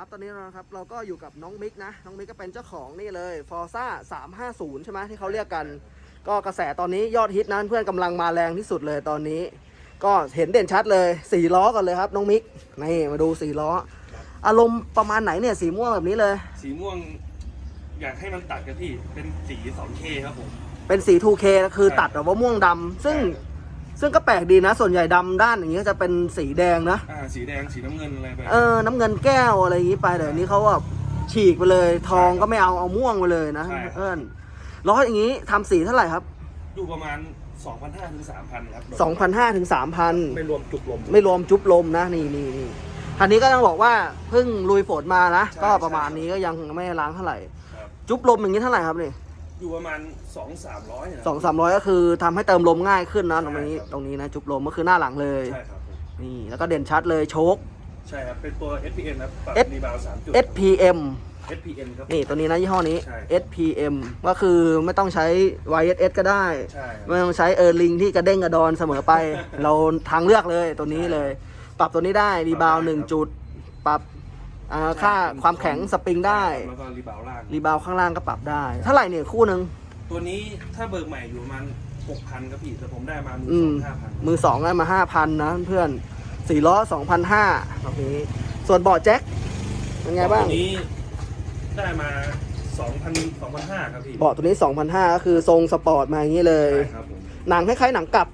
ครับ ตอนนี้นะครับเราก็อยู่กับน้องมิกนะ น้องมิกก็เป็นเจ้าของนี่เลย f o r z a 350 ใช่ไหมที่เขาเรียกกัน ก็กระแสตอนนี้ยอดฮิตนะเพื่อนกำลังมาแรงที่สุดเลยตอนนี้ ก็เห็นเด่นชัดเลยสี่ล้อกันเลยครับน้องมิก นี่มาดูสี่ล้อ อารมณ์ประมาณไหนเนี่ยสีม่วงแบบนี้เลย สีม่วงอยากให้มันตัดกันพี่ เป็นสี 2K ครับผม เป็นสี 2K คือตัดแบบว่าม่วงดำซึ่ง ซึ่งก็แปลกดีนะ ส่วนใหญ่ดำด้านอย่างนี้ก็จะเป็นสีแดงนะ อ่า สีแดง สีน้ำเงินอะไรไป เออ น้ำเงินแก้วอะไรอย่างนี้ไปแต่อันนี้เขาแบบฉีกไปเลย ทองก็ไม่เอา เอาม่วงไปเลยนะใช่ครับเอิญล้ออย่างนี้ทำสีเท่าไหร่ครับ อยู่ประมาณ2,500ถึง3,000ครับ2,500ถึง3,000 ไม่รวมจุกลม ไม่รวมจุ๊บลมนะ นี่นี่นี่คันนี้ก็ต้องบอกว่าเพิ่งลุยฝนมานะใช่ก็ประมาณนี้ก็ยังไม่ล้างเท่าไหร่ครับจุ๊บลมอย่างนี้เท่าไหร่ครับนี่ อยู่ประมาณ2-300นะสองสามร้อยก็คือทำให้เติมลมง่ายขึ้นนะตรงนี้ใช่ครับตรงนี้นะจุ๊บลมก็คือหน้าหลังเลย ใช่ครับผมนี่แล้วก็เด่นชัดเลยโชค ใช่ครับ เป็นตัว SPN นะปรับ S รีบาว3จุด SPM SPN ครับ นี่ตัวนี้นะยี่ห้อนี้ ใช่ SPM ก็คือไม่ต้องใช้ YSS ก็ได้ ใช่ครับ ไม่ต้องใช้เออร์ลิงที่กระเด้งกระดอนเสมอไป เราทางเลือกเลยตัวนี้เลย ปรับตัวนี้ได้รีบาวปรับได้หนึ่งครับจุด ปรับ อ่าค่าความแข็งสปริงได้แล้วก็รีบาวล่าง รีบาวข้างล่างก็ปรับได้เท่าไหร่เนี่ยคู่หนึ่งตัวนี้ถ้าเบิกใหม่อยู่ประมาณ6,000ครับพี่แต่ผมได้มามืออืสมองห้าพันมือสองได้มาห้าพันนะเพื่อนสี่ล้อสองพันห้าแบบนี้ส่วนเบาะแจ็คเป็นไงบ้างตัวนี้ได้มา2,000 2,500ครับพี่เบาะตัวนี้สองพันห้าก็คือทรงสปอร์ตมาอย่างนี้เลยใช่ครับผมหนังคล้ายๆหนังกลับ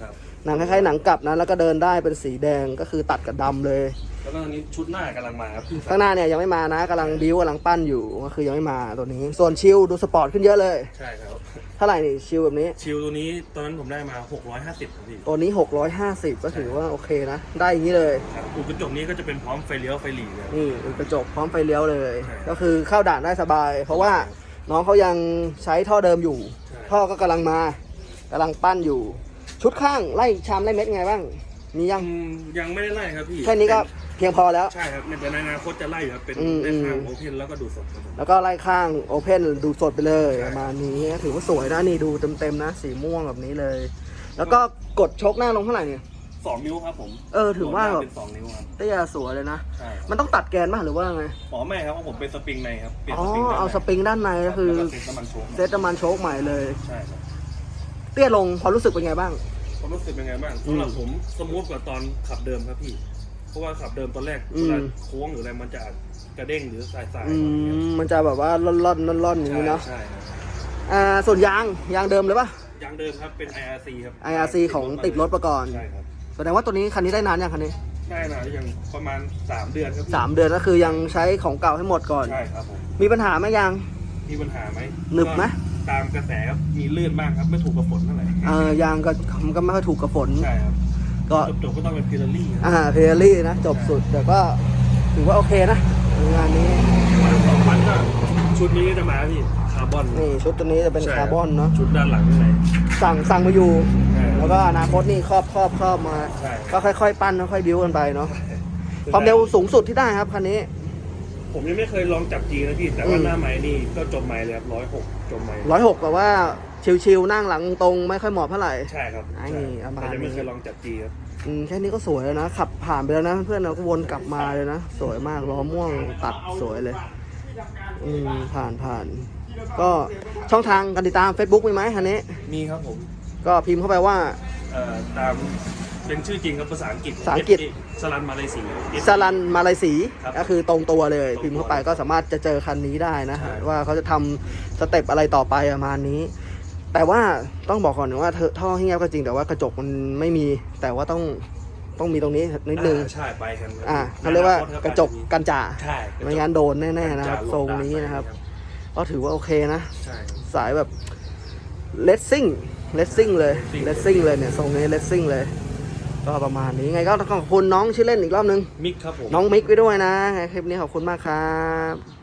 ครับหนังคล้ายๆหนังกลับนะแล้วก็เดินได้เป็นสีแดงก็คือตัดกับดำเลย แล้วก็อันนี้ชุดหน้ากำลังมาครับข้างหน้าเนี่ยยังไม่มานะกำลังบิ้วกำลังปั้นอยู่ก็คือยังไม่มาตัวนี้ ส่วนชิลดูสปอร์ตขึ้นเยอะเลย ใช่ครับ เท่าไหร่นี่ชิลแบบนี้ ชิลตัวนี้ตอนนั้นผมได้มา 650ครับพี่ตัวนี้ 650 ก็ถือว่าโอเคนะ ได้อย่างนี้เลยครับอุปกระจกนี้ก็จะเป็นพร้อมไฟเลี้ยวไฟหลีเลย นี่เป็นกระจกพร้อมไฟเลี้ยวเลย ใช่ ก็คือเข้าด่านได้สบาย เพราะว่าน้องเขายังใช้ท่อเดิมอยู่ใช่ท่อก็กำลังมากำลังปั้นอยู่ ชุดข้างไล่ชามไล่เม็ดไงบ้างมียัง อืมยังไม่ได้ไล่ครับพี่แค่นี้ก็ เพียงพอแล้ว ใช่ครับในแต่ในอนาคตจะไล่อยู่ครับเป็นอืมได้ข้างอืม โอเพนแล้วก็ดูดสดครับผม แล้วก็ไล่ข้างโอเพนดูสดไปเลยใช่ ประมาณนี้ถือว่าสวยนะนี่ดูเต็มๆนะ สีม่วงแบบนี้เลย แล้วก็กดชกหน้าลงเท่าไหร่เนี่ย สองนิ้วครับผมเออถือว่าแบบเป็นสองนิ้วครับเตี้ยสวยเลยนะ ใช่ครับมันต้องตัดแกนป่ะหรือว่าไง อ๋อไม่ครับว่าผมเป็นสปริงในครับเปลี่ยนอ๋อ สปริงด้นในเอาสปริงด้านในก็คือแล้วก็เซ็ตน้ำมันโชว์เซตน้ำมันโชคใหม่เลย ใช่ครับ เตี้ยลงความรู้สึกเป็นไงบ้าง ความรู้สึกเป็นไงบ้างอืม สำหรับผมสมูทกว่าตอนขับเดิมครับพี่เพ ราะว่าขับเดิมตอนแรกอืมเวลาโค้งหรืออะไรมันจะกระเด้งหรือสายสายอืมมันจะแบบว่าล่อนล่อนล่อนล่อนๆอย่างนี้เนาะใช่ครับอ่าส่วนยางยางเดิมเลยป่ะยางเดิมครับเป็น IRC ครับ IRC ของติดรถมาก่อนใช่ครับแสดงว่าตัวนี้คันนี้ได้นานยังคันนี้ได้นะยังประมาณ 3 เดือนครับพี่สามเดือนก็คือยังใช้ของเก่าให้หมดก่อนใช่ครับผมมีปัญหาไหมยางมีปัญหาไหมหนึบไหมก็ตามกระแสครับมีลื่นบ้างครับไม่ถูกกับฝนเท่าไหร่เออยางก็มันก็ไม่ค่อยถูกกับฝนใช่ครับ ก็จบๆก็ต้องเป็นพิลารี่ครับอ่าเพลลี่นะ จบสุดแต่ก็ถือว่าโอเคนะงานนี้วันสองวันก็ชุดนี้ก็จะมาพี่คาร์บอนนี่ชุดตัวนี้จะเป็นใช่คาร์บอนเนาะชุดด้านหลังข้างในสั่งสั่งมาอยู่ใช่แล้วก็อนาคตนี่ครอบครอบครอบมาใช่ก็ค่อยๆ ปั้นค่อยๆบิ้วกันไปเนาะความเร็วสูงสุดที่ได้ครับคันนี้ ผมยังไม่เคยลองจับจีนะพี่แต่ว่าอืมหน้าไม้นี่ก็จบไม้เลยครับร้อยหกจบไม้ร้อยหกแบบว่า ชิวๆนั่งหลังตรงไม่ค่อยเหมาะเท่าไหร่ ใช่ครับไอ้ใช่ประมาณแต่ยังไม่นี้เคยลองจับจีครับอืมแค่นี้ก็สวยแล้วนะ ขับผ่านไปแล้วนะ เพื่อนเราก็วนกลับมาเลยนะ สวยมากล้อม่วงตัดสวยเลย อืมผ่านผ่าน ก็ช่องทางการติดตาม Facebook มีไหมคันนี้ มีครับผมก็พิมพ์เข้าไปว่า เอ่อตามเป็นชื่อจริงครับภาษาอังกฤษภาษาอังกฤษ สลันมาเลเซีย สลันมาลายสีครับก็คือตรงตัวเลยตรงตัวพิมพ์เข้าไปก็สามารถจะเจอคันนี้ได้นะใช่ ว่าเขาจะทำสเต็ปอะไรต่อไปประมาณนี้ แต่ว่าต้องบอกก่อนว่าเธอท่อเงียบก็จริงแต่ว่ากระจกมันไม่มี แต่ว่าต้องต้องมีตรงนี้นิดนึง อ่าใช่ไปกันอ่าเขาเรียกว่ากระจกกันจ่าใช่ไม่งั้นโดนแน่ๆนะครับกจทรงนี้นะครับก็ถือว่าโอเคนะ ใช่สายแบบเลสซิ่งเลสซิ่งเลยเลสซิ่งเลยเนี่ยทรงนี้เลสซิ่งเลย ก็ประมาณนี้ไงก็ต้องขอบคุณน้องชื่อเล่นอีกรอบนึง มิกครับผม น้องมิกไปด้วยนะไงคลิปนี้ขอบคุณมากครับ